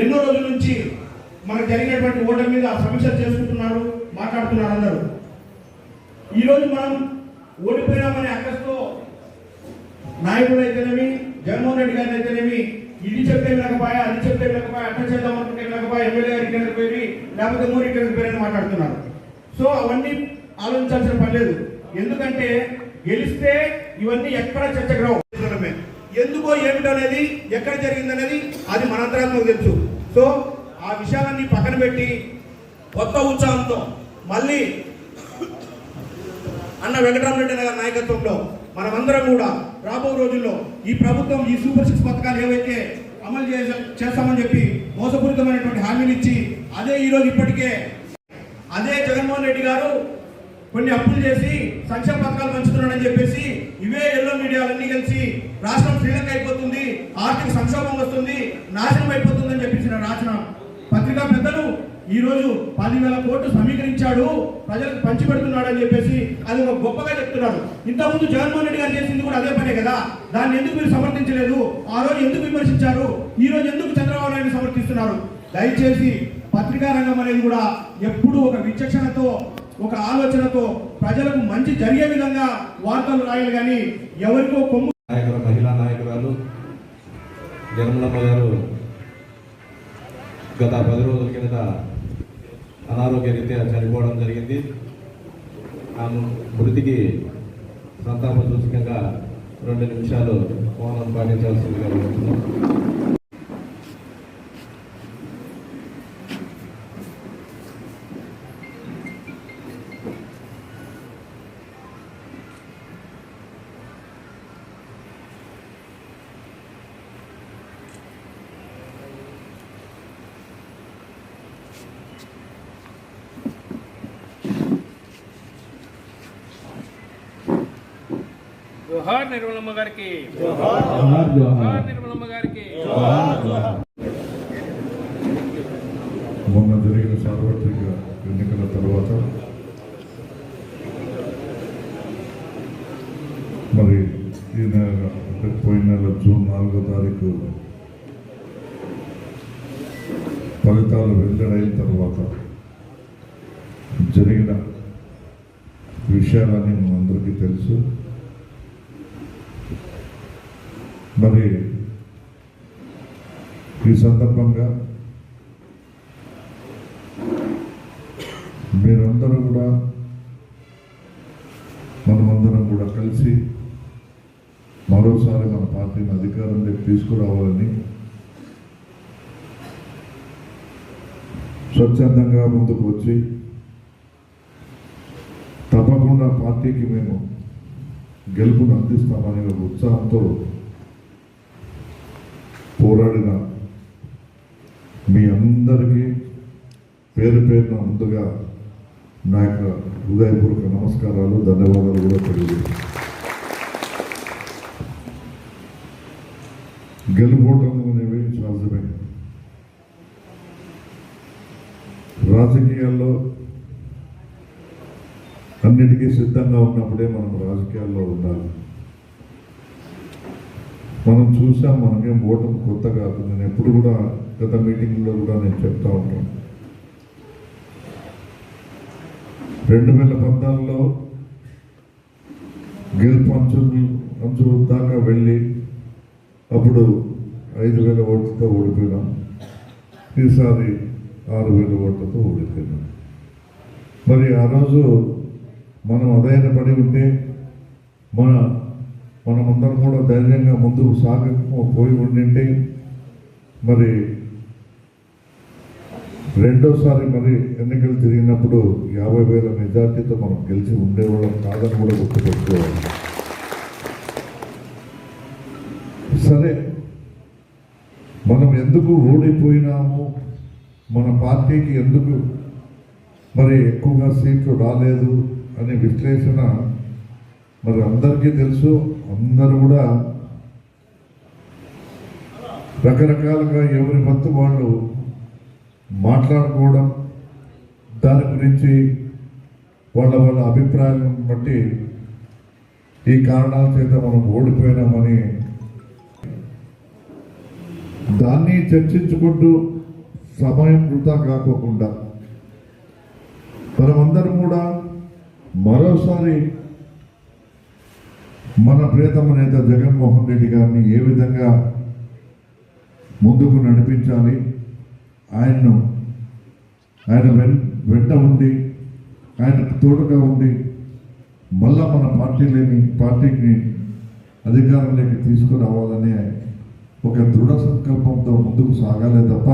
ఎన్నో రోజుల నుంచి మనకు జరిగినటువంటి ఓటర్ మీద సమీక్ష చేసుకుంటున్నారు మాట్లాడుతున్నారు అందరూ. ఈరోజు మనం ఓడిపోయినామనే అక్కస్తో నాయకుడు అయితేనేమి జగన్మోహన్ రెడ్డి గారిని అయితేనేమి ఇది చెప్తే వినకపోయా అది చెప్తే వినకపోయా అట్లా చేద్దాం అనుకుంటే వినకపోయా ఎమ్మెల్యే గారికి కిందకి పోయి లేకపోతే మూరి కిందకి మాట్లాడుతున్నారు. సో అవన్నీ ఆలోచించాల్సిన పని లేదు. ఎందుకంటే గెలిస్తే ఇవన్నీ ఎక్కడ చర్చకు రావు. ఎందుకో ఏమిటో అనేది ఎక్కడ జరిగిందనేది అది మనంతరాత్మకు తెలుసు. సో ఆ విషయాలన్నీ పక్కన పెట్టి కొత్త ఉత్సాహంతో మళ్ళీ అన్న వెంకటరామరెడ్డి గారి నాయకత్వంలో మనమందరం కూడా రాబో రోజుల్లో ఈ ప్రభుత్వం ఈ సూపర్ సిక్స్ పథకాలు ఏవైతే అమలు చేసా చేస్తామని చెప్పి మోసపూరితమైనటువంటి హామీలు ఇచ్చి అదే ఈరోజు ఇప్పటికే అదే జగన్మోహన్ రెడ్డి గారు కొన్ని అప్పులు చేసి సంక్షేమ పథకాలు పంచుతున్నాడని చెప్పేసి ఇవే ఎల్లో మీడియాలన్నీ కలిసి రాష్ట్రం శ్రీలంక అయిపోతుంది ఆర్థిక సంక్షోభం వస్తుంది నాశనం అయిపోతుందని చెప్పేసిన రాసిన పత్రికా పెద్దలు ఈ రోజు పదివేల కోట్లు సమీకరించాడు ప్రజలకు పంచిపెడుతున్నాడు అని చెప్పేసి అది ఒక గొప్పగా చెప్తున్నారు ఇంతకుముందు జగన్మోహన్ రెడ్డి గారు చేసింది కూడా అదే పనే కదా. దాన్ని ఎందుకు మీరు సమర్థించలేదు? ఆ రోజు ఎందుకు విమర్శించారు? ఈ రోజు ఎందుకు చంద్రబాబు నాయుడు సమర్థిస్తున్నారు? దయచేసి పత్రికా రంగం అనేది కూడా ఎప్పుడూ ఒక విచక్షణతో ఒక ఆలోచనతో ప్రజలకు మంచి జరిగే విధంగా వార్తలు రాయాలి కానీ ఎవరికో కొమ్ము నాయకులు మహిళా నాయకురాలు నిర్మలమ్మ గారు గత పది రోజుల కిందట అనారోగ్య రీత్యా చనిపోవడం జరిగింది. ఆమె మృతికి సంతాప సూచకంగా రెండు నిమిషాలు మౌనం పాటించాల్సిందిగా జోహార్ నిర్మలమ్మ గారికి. జోహార్ నిర్మలమ్మ గారికి. మొన్న జరిగిన సార్వత్రిక ఎన్నికల తర్వాత మరి ఈ నెల అంటే పోయిన నెల జూన్ నాలుగో తారీఖు ఫలితాలు వెల్లడైన తర్వాత జరిగిన విషయాలన్నీ మనందరికీ తెలుసు. మరి ఈ సందర్భంగా మీరందరూ కూడా మనమందరం కూడా కలిసి మరోసారి మన పార్టీని అధికారంలోకి తీసుకురావాలని స్వచ్ఛందంగా ముందుకు వచ్చి తప్పకుండా పార్టీకి మేము గెలుపును అందిస్తామనే ఒక ఉత్సాహంతో పోరాడిన మీ అందరికీ పేరు పేరున ముందుగా నా యొక్క హృదయపూర్వక నమస్కారాలు ధన్యవాదాలు కూడా తెలియజేస్తాను గెలుపోవటం అనేవి సహజమే రాజకీయాల్లో అన్నిటికీ సిద్ధంగా ఉన్నప్పుడే మనం రాజకీయాల్లో ఉండాలి. మనం చూసాం మనకేం ఓటమి కొత్త కాదు. నేను ఎప్పుడు కూడా గత మీటింగ్లో కూడా నేను చెప్తా ఉంటాను. రెండు వేల పద్నాలుగులో గెలుపు అంచు అంచు దాకా వెళ్ళి అప్పుడు ఐదు వేల ఓట్లతో ఓడిపోయినాం. ఈసారి ఆరు వేల ఓట్లతో ఓడిపోయినాం. మరి ఆ రోజు మనం అధైర్యపడి ఉంటే మన మనమందరం కూడా ధైర్యంగా ముందుకు సాగ పోయి ఉండింటే మరి రెండోసారి మరి ఎన్నికలు తిరిగినప్పుడు యాభై వేల మెజార్టీతో మనం గెలిచి ఉండేవాళ్ళం కాదని కూడా గుర్తుపెట్టుకోవాలి. సరే మనం ఎందుకు ఓడిపోయినాము? మన పార్టీకి ఎందుకు మరి ఎక్కువగా సీట్లు రాలేదు అనే విశ్లేషణ మరి అందరికీ తెలుసు అందరూ కూడా రకరకాలుగా ఎవరి వంతు వాళ్ళు మాట్లాడుకోవడం దాని గురించి వాళ్ళ వాళ్ళ అభిప్రాయాలను బట్టి ఈ కారణాల చేత మనం ఓడిపోయినామని దాన్ని చర్చించుకుంటూ సమయం వృధా కాకోకుండా మనమందరం కూడా మరోసారి మన ప్రియతమ నేత జగన్మోహన్ రెడ్డి గారిని ఏ విధంగా ముందుకు నడిపించాలి ఆయన్ను ఆయన వెన్ వెంట ఉండి ఆయన తోడుగా ఉండి మళ్ళా మన పార్టీలేని పార్టీని అధికారంలోకి తీసుకురావాలనే ఒక దృఢ సంకల్పంతో ముందుకు సాగాలే తప్ప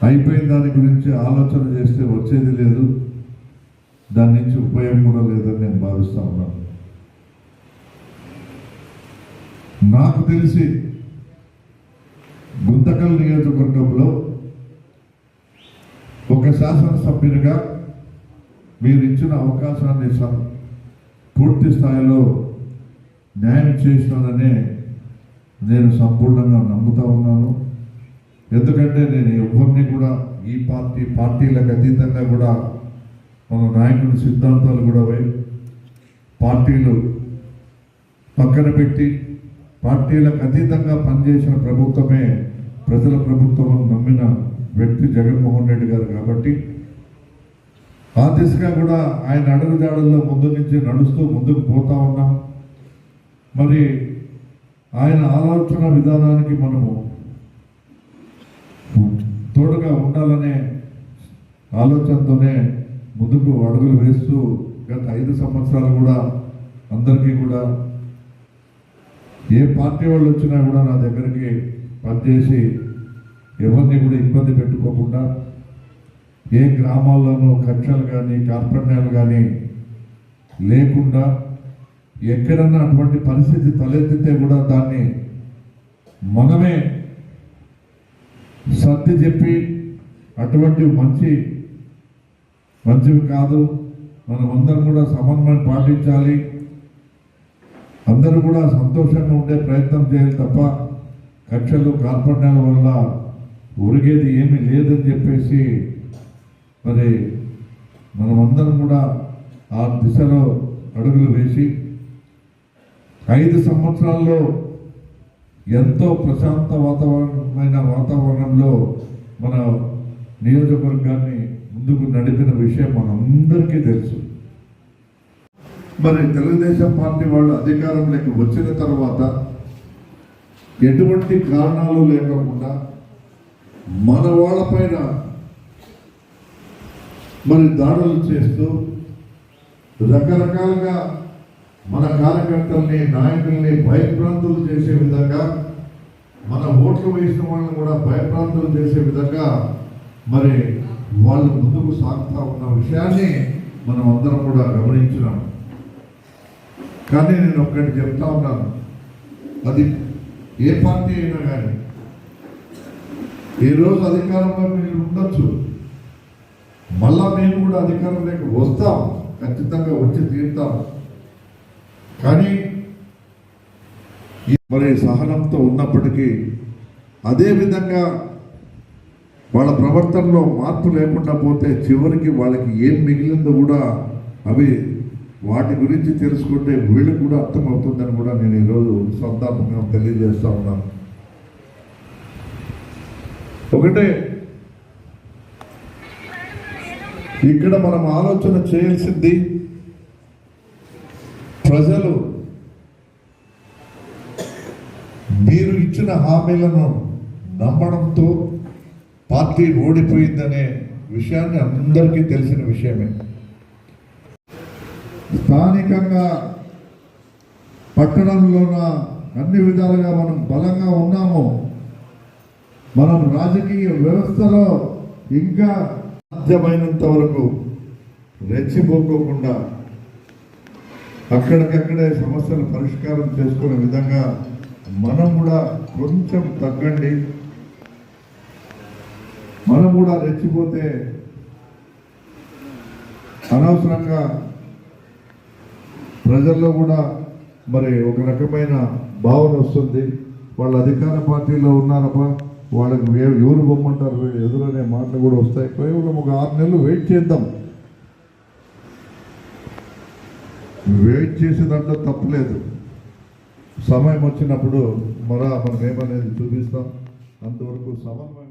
అయిపోయిన దాని గురించి ఆలోచన చేస్తే వచ్చేది లేదు దాని నుంచి ఉపయోగం కూడా లేదని నేను భావిస్తూ ఉన్నాను. నాకు తెలిసి గుంతకల్ నియోజకవర్గంలో ఒక శాసనసభ్యునిగా మీరు ఇచ్చిన అవకాశాన్ని స- పూర్తి స్థాయిలో న్యాయం చేసినాననే నేను సంపూర్ణంగా నమ్ముతా ఉన్నాను. ఎందుకంటే నేను ఎవరిని కూడా ఈ పార్టీ పార్టీలకు అతీతంగా కూడా మన నాయకుడి సిద్ధాంతాలు కూడా పోయి పార్టీలు పక్కన పెట్టి పార్టీలకు అతీతంగా పనిచేసిన ప్రభుత్వమే ప్రజల ప్రభుత్వం అని నమ్మిన వ్యక్తి జగన్మోహన్ రెడ్డి గారు కాబట్టి ఆ దిశగా కూడా ఆయన అడుగుజాడల్లో ముందు నుంచి నడుస్తూ ముందుకు పోతా ఉన్నాం. మరి ఆయన ఆలోచన విధానానికి మనము తోడుగా ఉండాలనే ఆలోచనతోనే ముందుకు అడుగులు వేస్తూ గత ఐదు సంవత్సరాలు కూడా అందరికీ కూడా ఏ పార్టీ వాళ్ళు వచ్చినా కూడా నా దగ్గరికి పనిచేసి ఎవరిని కూడా ఇబ్బంది పెట్టుకోకుండా ఏ గ్రామాల్లోనూ కక్షలు కానీ కార్పణ్యాలు కానీ లేకుండా ఎక్కడన్నా అటువంటి పరిస్థితి తలెత్తితే కూడా దాన్ని మనమే సర్ది చెప్పి అటువంటి మంచి మంచివి కాదు. మనమందరం కూడా సమన్వయం పాటించాలి. అందరూ కూడా సంతోషంగా ఉండే ప్రయత్నం చేయాలి తప్ప కక్షలు కార్పణ్యాల వల్ల ఒరిగేది ఏమీ లేదని చెప్పేసి మరి మనమందరం కూడా ఆ దిశలో అడుగులు వేసి ఐదు సంవత్సరాల్లో ఎంతో ప్రశాంత వాతావరణమైన వాతావరణంలో మన నియోజకవర్గాన్ని ముందుకు నడిపిన విషయం మనందరికీ తెలుసు. మరి తెలుగుదేశం పార్టీ వాళ్ళు అధికారంలోకి వచ్చిన తర్వాత ఎటువంటి కారణాలు లేకుండా మన వాళ్ళపైన మరి దాడులు చేస్తూ రకరకాలుగా మన కార్యకర్తల్ని నాయకుల్ని భయభ్రాంతులు చేసే విధంగా మన ఓట్లు వేసిన వాళ్ళని కూడా భయభ్రాంతులు చేసే విధంగా మరి వాళ్ళు ముందుకు సాగుతూ ఉన్న విషయాన్ని మనం అందరం కూడా గమనించినాము కానీ నేను ఒక్కటి చెప్తా ఉన్నాను. అది ఏ పార్టీ అయినా కానీ ఈరోజు అధికారంలో మీరు ఉండొచ్చు. మళ్ళా మేము కూడా అధికారంలోకి వస్తాం. ఖచ్చితంగా వచ్చి తీరుతాం. కానీ మరి సహనంతో ఉన్నప్పటికీ అదే విధంగా వాళ్ళ ప్రవర్తనలో మార్పు లేకుండా పోతే చివరికి వాళ్ళకి ఏం మిగిలిందో కూడా అవి వాటి గురించి తెలుసుకుంటే వీళ్ళకు కూడా అర్థమవుతుందని కూడా నేను ఈరోజు సంతాపంగా తెలియజేస్తా ఉన్నాను. ఒకటే ఇక్కడ మనం ఆలోచన చేయాల్సింది ప్రజలు మీరు ఇచ్చిన హామీలను నమ్మడంతో పార్టీ ఓడిపోయిందనే విషయాన్ని అందరికీ తెలిసిన విషయమే. స్థానికంగా పట్టణంలోన అన్ని విధాలుగా మనం బలంగా ఉన్నాము. మనం రాజకీయ వ్యవస్థలో ఇంకా సాధ్యమైనంత వరకు రెచ్చిపోకోకుండా అక్కడికక్కడే సమస్యలు పరిష్కారం చేసుకునే విధంగా మనం కూడా కొంచెం తగ్గండి. మనం కూడా రెచ్చిపోతే అనవసరంగా ప్రజల్లో కూడా మరి ఒక రకమైన భావన వస్తుంది. వాళ్ళ అధికార పార్టీలో ఉన్నారప్ప వాళ్ళకి ఎవరు బొమ్మంటారు ఎదురనే మాటలు కూడా వస్తాయి. కేవలం ఒక ఆరు నెలలు వెయిట్ చేద్దాం. వెయిట్ చేసేదంటే తప్పలేదు సమయం వచ్చినప్పుడు మరో మనం ఏమనేది చూపిస్తాం. అంతవరకు సమన్వయం